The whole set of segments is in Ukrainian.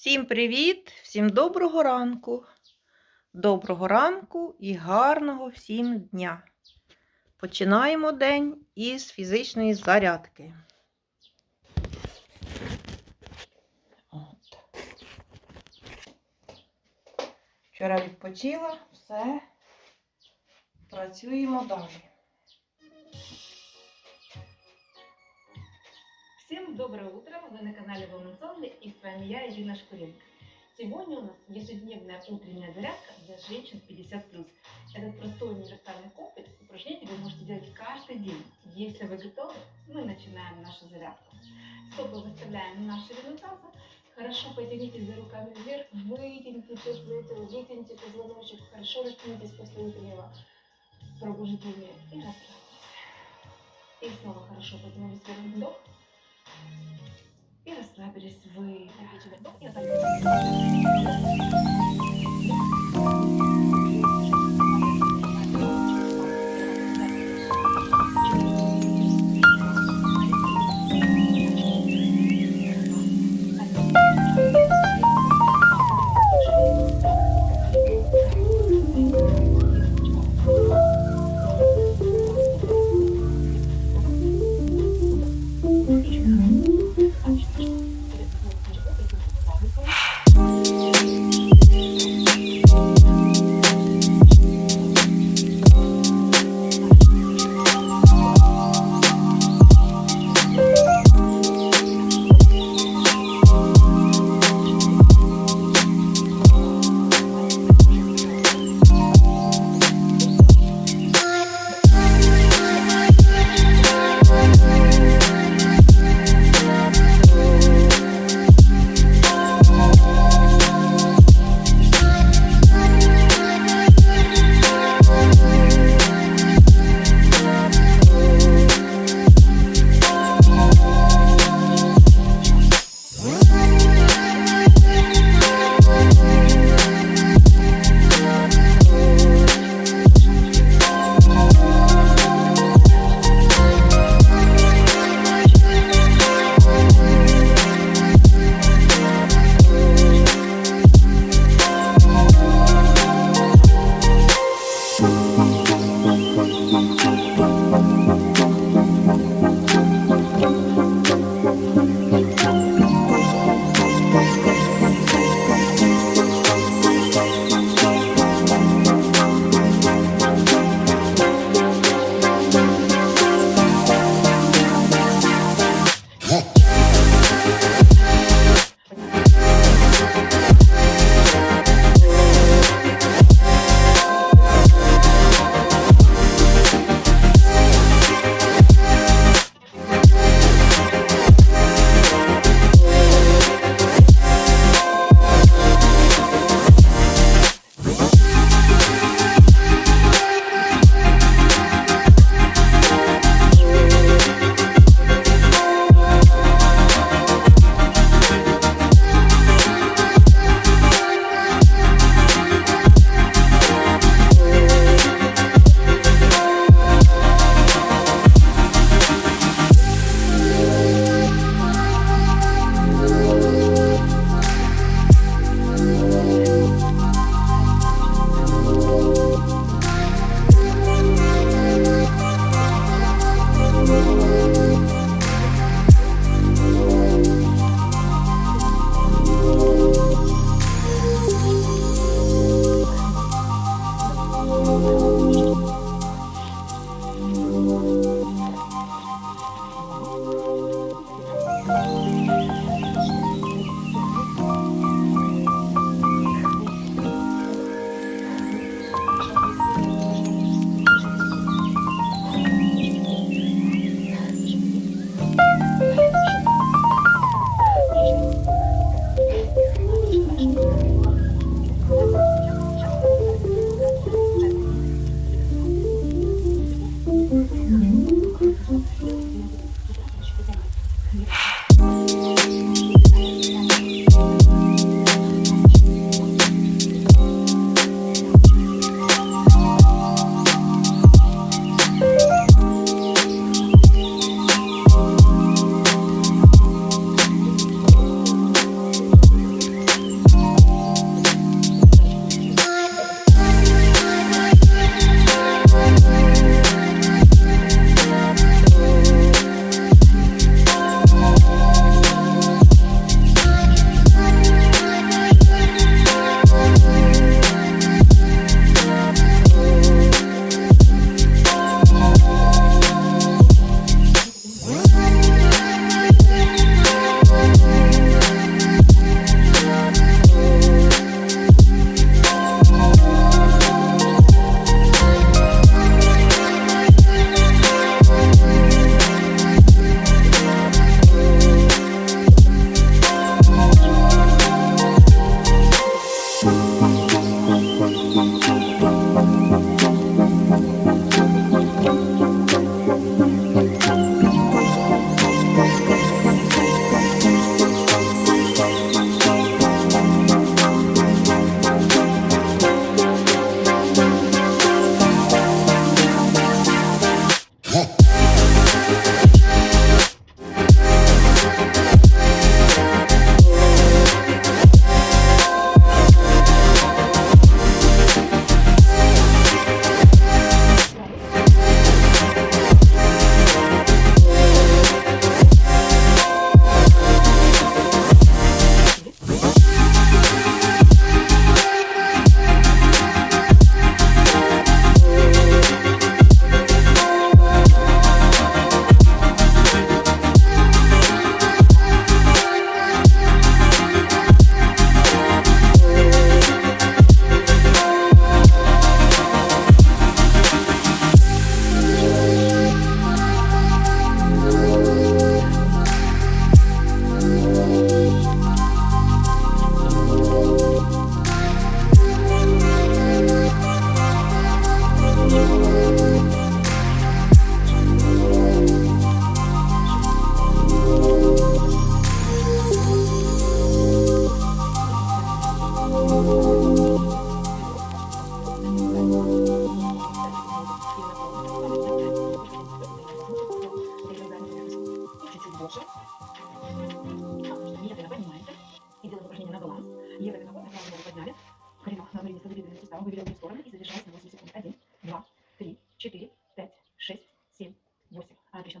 Всім привіт, всім доброго ранку. Доброго ранку і гарного всім дня. Починаємо день із фізичної зарядки. От. Вчора відпочила, все. Працюємо далі. Всем доброе утро! Вы на канале Women's Only и с вами я, Ирина Шкуренко. Сегодня у нас ежедневная утренняя зарядка для женщин 50+. Этот простой универсальный комплекс упражнений вы можете делать каждый день. Если вы готовы, мы начинаем нашу зарядку. Стопы выставляем на ширину таза. Хорошо потянитесь за руками вверх, вытяните все тело, вытяните позвоночник, хорошо растянитесь после утреннего пробуждения и расслабьтесь. И снова хорошо потянулись вверх вдох. И расслабились вы.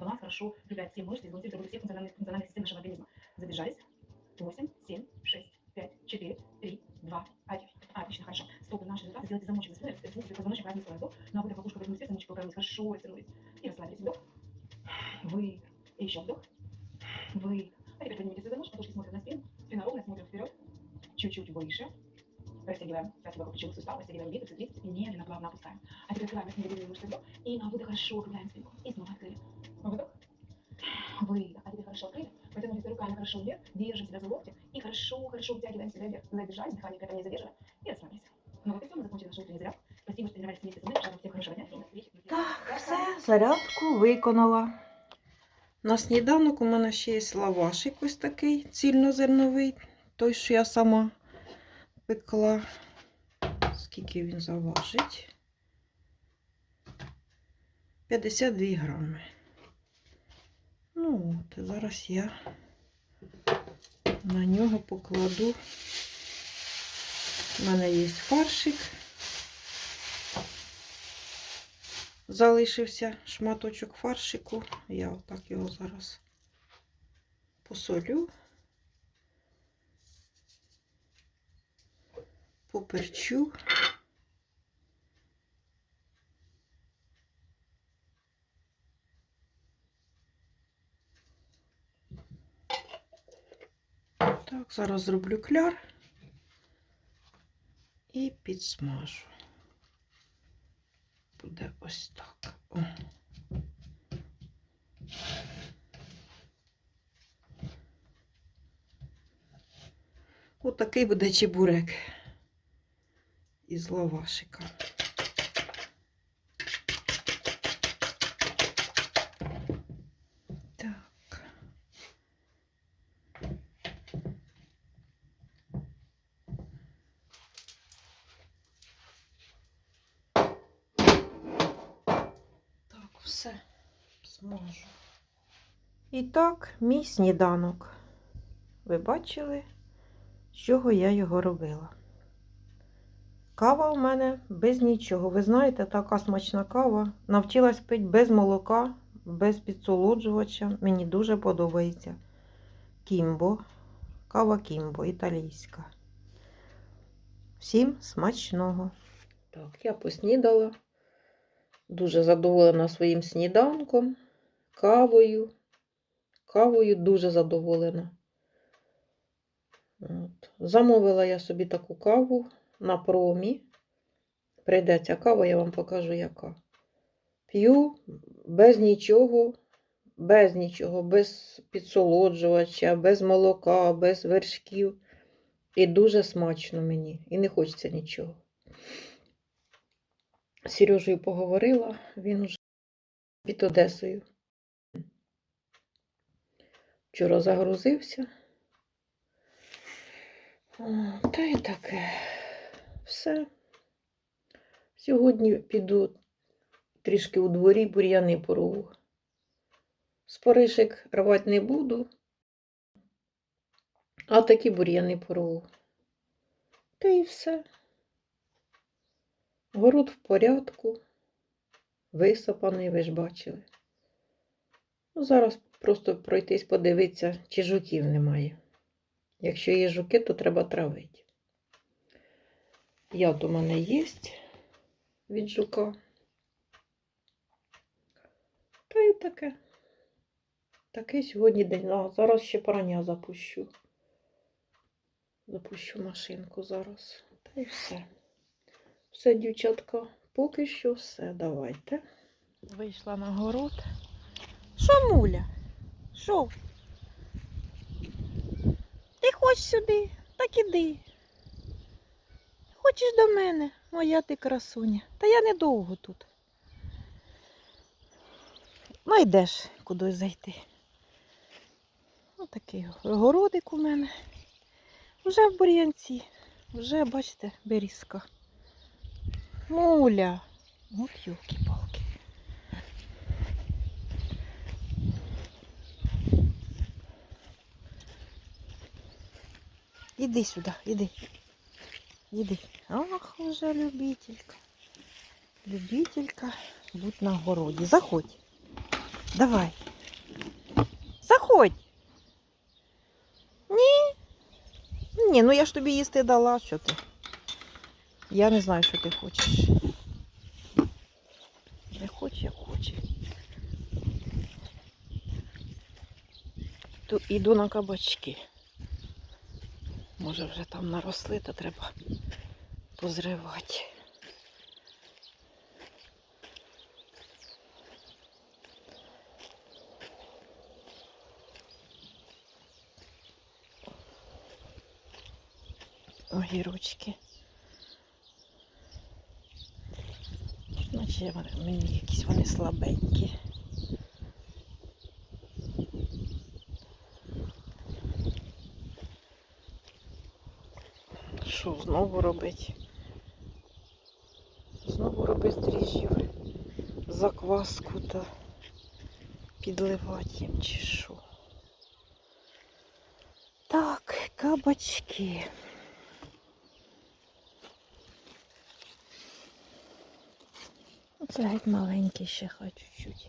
8. Отлично, баланс хорошо укрепляет все мышцы, сбалансирует работу всех функциональных, функциональных систем нашего организма. Задержались. 8, 7, 6, 5, 4, 3, 2, 1. Отлично, хорошо. Стопы наши развиваются. Сделайте замочек за спиной, растяните позвоночник в разные стороны. Вдох. На выдох повернулась вверх, замочек поправилась. Хорошо растянулись. И расслабились. Вдох. Выдох. И еще вдох. Выдох. А теперь поднимите свой замочек, подушки смотрят на спину. Спина ровная, смотрим вперед. Чуть-чуть выше. Растягиваем вокруг плечевых суставов, растягиваем бицепсы, трицепсы и медленно, плавно опускаем. А теперь открываем растягиваем мышцы вдох. И на выдох хорошо округляем спинку. локти. И хорошо, хорошо втягиваем себя вверх. Задержались, дыхание при этом не задерживаем. И расслабились. Ну вот и все, мы закончили нашу утреннюю зарядку. Спасибо, что тренировались вместе со мной. Желаю всем хорошего дня. И на встречу. Так, все, зарядку виконала. На сніданок у мене ще є лавашик ось такий цільнозерновий. Той, що я сама пекла. Скільки він заважить? 52 грами. Ну от, зараз я на нього покладу. У мене є фаршик. Залишився шматочок фаршику. Я отак його зараз посолю, поперчу. Так, зараз зроблю кляр і підсмажу буде ось так. О. Отакий буде чебурек із лавашика. Так. Так, все зможу. І так, мій сніданок. Ви бачили, з чого я його робила. Кава у мене без нічого. Ви знаєте, така смачна кава. Навчилась пити без молока, без підсолоджувача. Мені дуже подобається. Кімбо. Кава Кімбо, італійська. Всім смачного. Так, я поснідала. Дуже задоволена своїм сніданком, кавою. Кавою дуже задоволена. От. Замовила я собі таку каву на промі. Прийде ця кава, я вам покажу, яка. П'ю без нічого, без нічого, без підсолоджувача, без молока, без вершків. І дуже смачно мені. І не хочеться нічого. З Сережею поговорила, він вже під Одесою. Вчора загрузився. Та й таке. Все. Сьогодні піду трішки у дворі бур'яни порву. Споришик рвати не буду, а такі бур'яни порву. Та й все. Город в порядку, висапаний, ви ж бачили. Ну, зараз просто пройтись, подивитися, чи жуків немає. Якщо є жуки, то треба травити. Яд у мене є від жука. Та й таке. Такий сьогодні день. А, зараз ще прання запущу. Запущу машинку зараз. Та й все. Все, дівчатка, поки що все. Давайте. Вийшла на город. Що, муля? Що? Ти хочеш сюди? Так іди. Хочеш до мене, моя ти красуня. Та я недовго тут. Найдеш кудись зайти. Отакий городик у мене. Вже в бур'янці. Вже, бачите, берізка. Муля. От юлки-палки. Іди сюди, іди. Іди. Ах, уже любителька. Любителька, будь на городі. Заходь. Давай. Заходь. Ні. Ні, ну я ж тобі їсти дала, що ти. Я не знаю, що ти хочеш. Не хоче, як хоче. Іду на кабачки. Може вже там наросли, то треба позривати. Огірочки. Наче мені якісь вони слабенькі. Що знову робити? Знову робити дріжджів закваску та підливати їм чи що. Так, кабачки. Оце геть маленький ще хай чуть-чуть.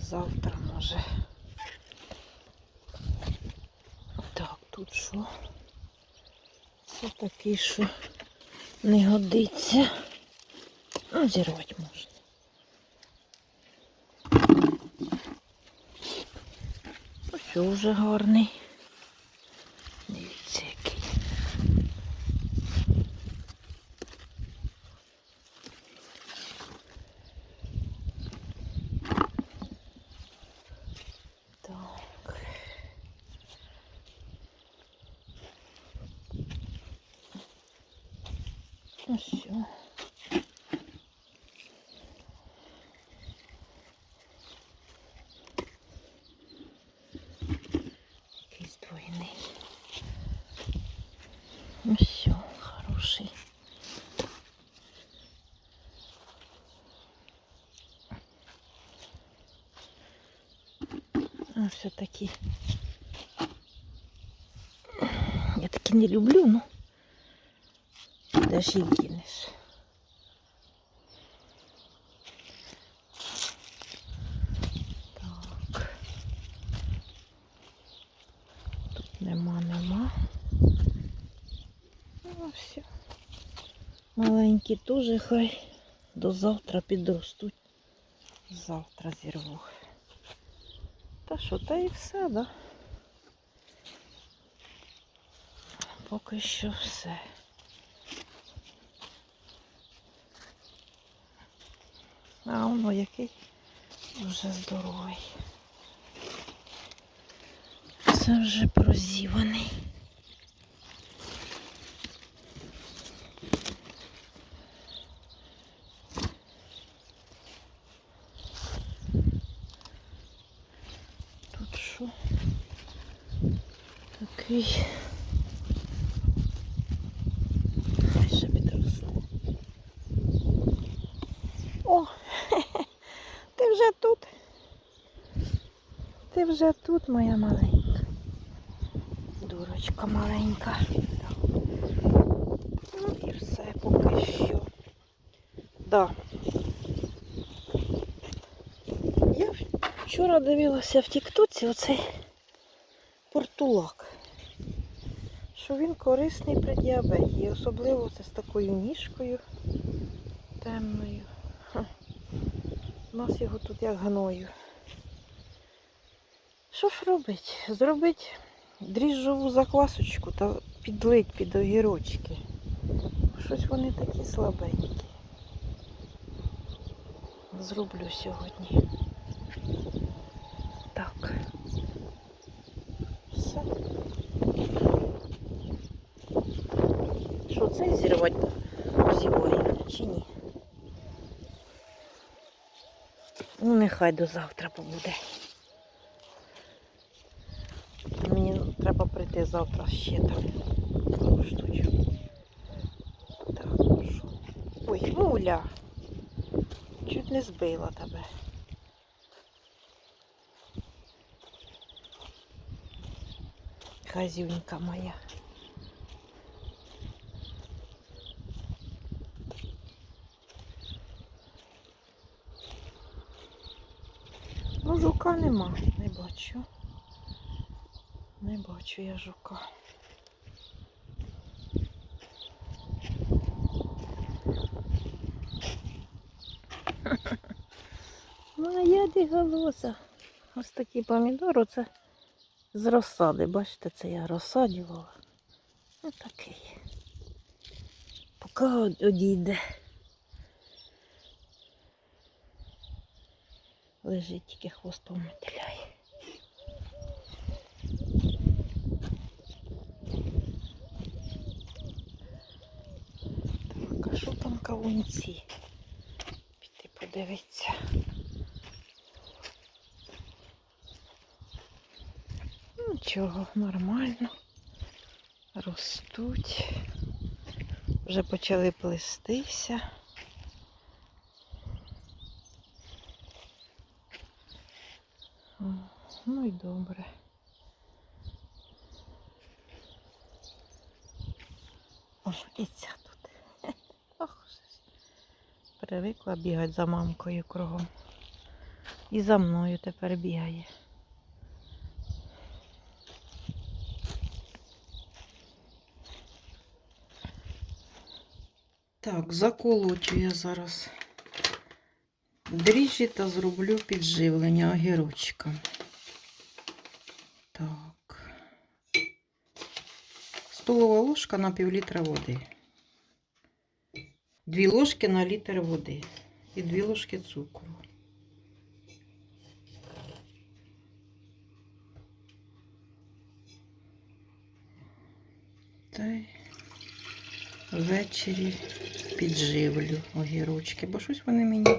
Завтра може. Так, тут що? Це такий, що не годиться. Ну, зірвати можна. Ось вже гарний. Дивіться, який. Так. Ну все. Якийсь двойний. Ну все, хороший. Все-таки я таки не люблю, ну де ж. Так. Тут нема, нема. Ну, все. Маленькі теж хай до завтра підростуть. Завтра зірву. Що, та і все, да? Поки що все. А воно який вже здоровий. Це вже прозіваний. Тут що? Такий. Ще підросло. О, ти вже тут. Ти вже тут, моя маленька. Дурочка маленька. Ну і все поки що. Да. Я вчора дивилася в Тіктоці оцей портулак. Що він корисний при діабеті. Особливо це з такою ніжкою темною. У нас його тут як гною. Що ж робить? Зробить дріжджову заквасочку та підлить під огірочки. Щось вони такі слабенькі. Зроблю сьогодні. Так. Все. Що зірвати зимою чи ні? Ну, нехай до завтра побуде. Мені треба прийти завтра ще там штучок. Так, що. Ой, муля. Чуть не збила тебе. Хазюнька моя. Жука нема, не бачу. Не бачу я жука. Моя диголоса. Ось такі помідори, це з розсади. Бачите, це я розсадювала. Ось такий. Поки од- одійде. Лежить тільки хвостом метеляє. Так, а що там кавунці? Піти подивитися. Нічого, нормально. Ростуть. Вже почали плестися. О, Ну і добре. О, і ця тут. Ох. Привикла бігати за мамкою кругом. І за мною тепер бігає. Так, заколочу я зараз дріжджі та зроблю підживлення огірочка. Так. Столова ложка на пів літра води. Дві ложки на літр води. І дві ложки цукру. Та й ввечері підживлю огірочки, бо щось вони мені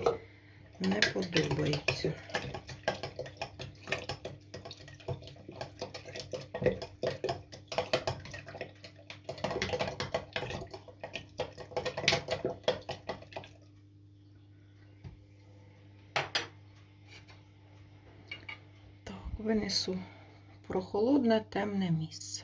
не подобаються. Так, винесу прохолодне темне місце.